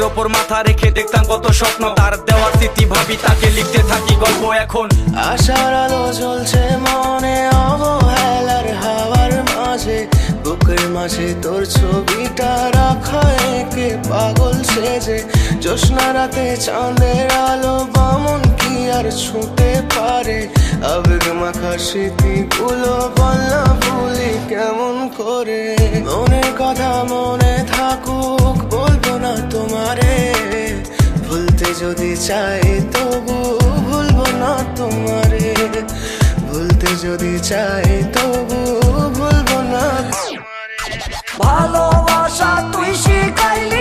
বুকের ওপর মাথা রেখে দেখতাম কত স্বপ্ন। তার দেওয়া স্মৃতি ভাবি, তাকে লিখতে থাকি গল্প এখন। আশার আলো জ্বলছে মনে, অবহেলার হাওয়ার মাঝে। বুকের মাঝে তোর ছবিটা রাখা একে পাগল সেজে। জ্যোৎস্না রাতে চাঁদের আলো বামন কি আর ছুঁতে পারে? আবেগ মাখা স্মৃতিগুলো বলনা ভুলি কেমন করে? মনের কথা মনে থাকুক যদি চাই, তবু ভুলবো না তোমারে। ভুলতে যদি চাই, তবু ভুলবো না তোমারে। ভালোবাসা তুই শিখাইলি